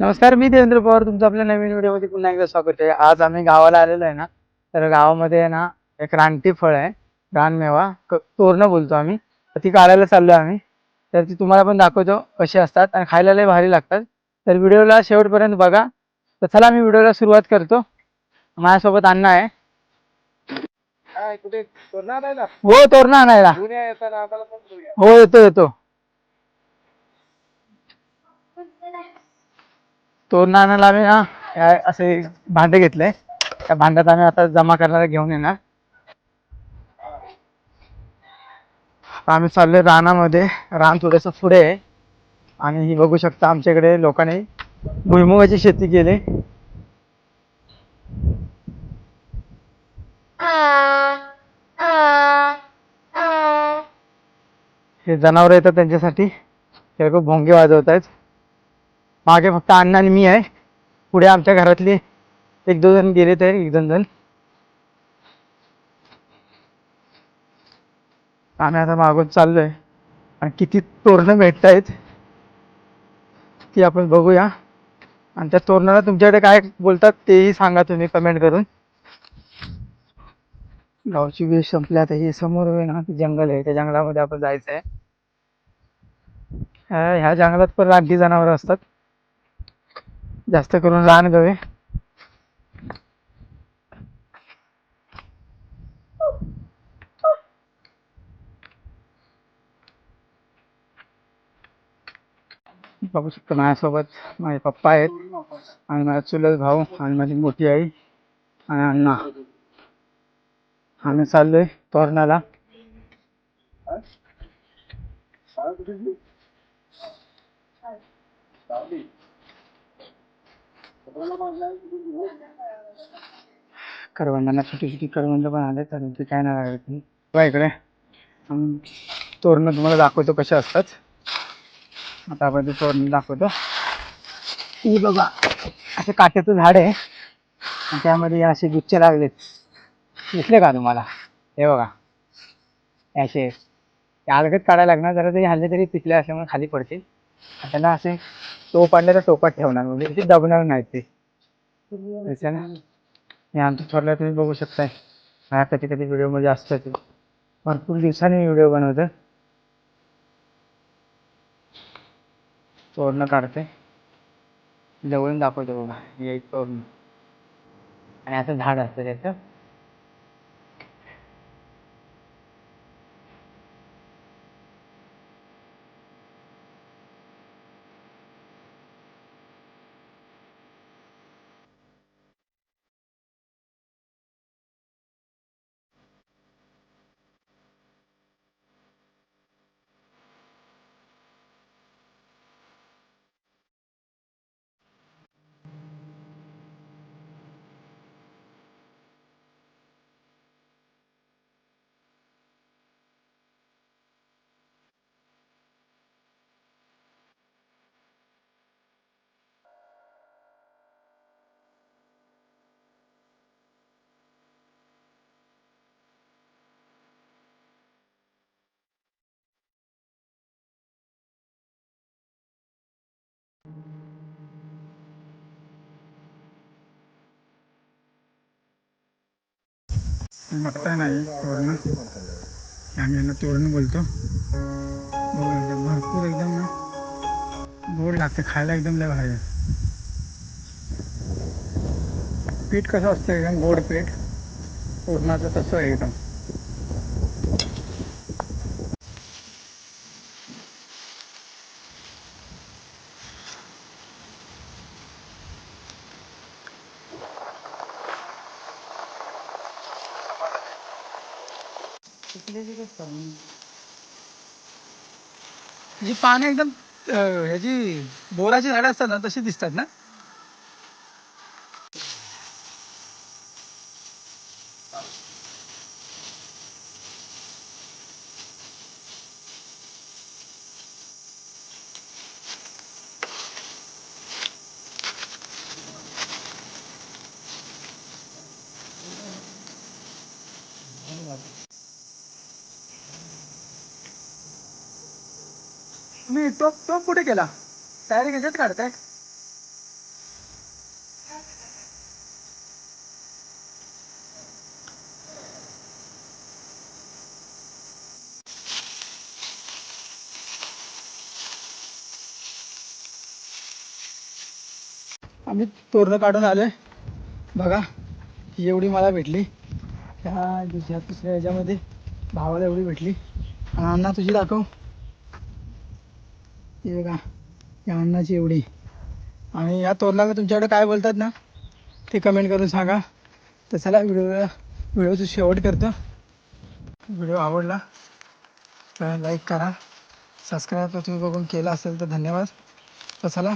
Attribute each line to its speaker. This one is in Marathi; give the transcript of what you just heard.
Speaker 1: नमस्कार मी देवेंद्र पवार. तुमचं आपल्या नवीन व्हिडिओमध्ये पुन्हा एकदा स्वागत आहे. आज आम्ही गावाला आलेलो आहे ना तर गावामध्ये आहे ना एक रानटी फळ आहे रानमेवा. तोरणं बोलतो आम्ही. तर ती काढायला चाललो आम्ही. तर ती तुम्हाला पण दाखवतो कशी असतात आणि खायला लय भारी लागतात. तर व्हिडिओला शेवटपर्यंत बघा. तर चला मी व्हिडिओला सुरुवात करतो. माझ्यासोबत अण्णा आहे.
Speaker 2: कुठे तोरणा
Speaker 1: हो तोरणं आणायला. हो येतो येतो. तो आणायला आम्ही ना या- असे भांडे घेतले. त्या भांड्यात आम्ही आता जमा करणारा घेऊन येणार. आम्ही चाललोय रानामध्ये. रान थोडंसं पुढे आहे. आणि ही बघू शकता आमच्याकडे लोकांनी भुईमुगाची शेती केली. हे जनावर येतात त्यांच्यासाठी. हे लोक भोंगे वाजवत आहेत मागे फक्त अण्णा आणि मी आहे. पुढे आमच्या घरातले एक दोन जण गेले तर एक दोन जण. आम्ही आता मागून चाललोय. आणि किती तोरणं भेटतायत ती आपण बघूया. आणि त्या तोरणाला तुमच्याकडे काय बोलतात तेही सांगा तुम्ही कमेंट करून. गावची वेळ संपली आता. हे समोर आहे ना जंगल आहे. त्या जंगलामध्ये आपण जायचं आहे ह्या जंगलात पण रानटी जनावर असतात. जास्त करून रानगवे बघू शकतो माझ्यासोबत माझे पप्पा आहेत आणि माझा चुलत भाऊ आणि माझी मोठी आई आणि अण्णा. आम्ही चाललोय तोरणाला. करवंदांना छोटी छोटी करवंद पण आले तर ते काय नाही लागत नाही बघा इकडे. तोरणं तुम्हाला दाखवतो कसे असतात. आता आपण ते तोरण दाखवतो. ही बघा. असे काट्याचं झाड आहे. आणि त्यामध्ये असे गुच्छ लागलेत. दिसले का तुम्हाला? हे बघा. असे. ते काढायला लागणार. जरा तरी हल्ले तरी पिकले असल्यामुळे खाली पडतील. त्यांना असे टोप आणले तर टोपात ठेवणार म्हणजे ते दबणार नाहीत ते. त्याच्यानं हे आमचं ठरलं तुम्ही बघू शकताय. माझ्या कधी कधी व्हिडिओमध्ये असतं ते. भरपूर दिवसांनी व्हिडिओ बनवतो. तोरणं काढते. जवळून दाखवतो बघा हे तोरण आणि असं झाड असतं त्याचं. बघताय नाही तोरण. आम्ही यांना तोरण बोलतो. भरपूर एकदम गोड लागते खायला एकदम लय भारी पीठ कसं असतं एकदम गोड पीठ? पूर्णाचं तसं एकदम. आहे? एकदम जी पानं एकदम अं, ह्याची बोराची झाडं असतात ना तशी दिसतात ना? मी टॉप तो कुठे केला तयारी ह्याच्यात काढताय? आम्ही तोरणं काढून आलोय. बघा एवढी मला भेटली. ह्या दुसऱ्या तिसऱ्या ह्याच्यामध्ये भावाला एवढी भेटली. अण्णा तुझी दाखव. ही बघा या अण्णाची एवढी. आणि या तोरणाला तुमच्याकडे काय बोलतात ना ते कमेंट करून सांगा. तर चला व्हिडिओ व्हिडिओचं शेवट करतो. व्हिडिओ आवडला तर लाईक करा. सबस्क्राईब तुम्ही बघून केला असेल तर धन्यवाद. तर चला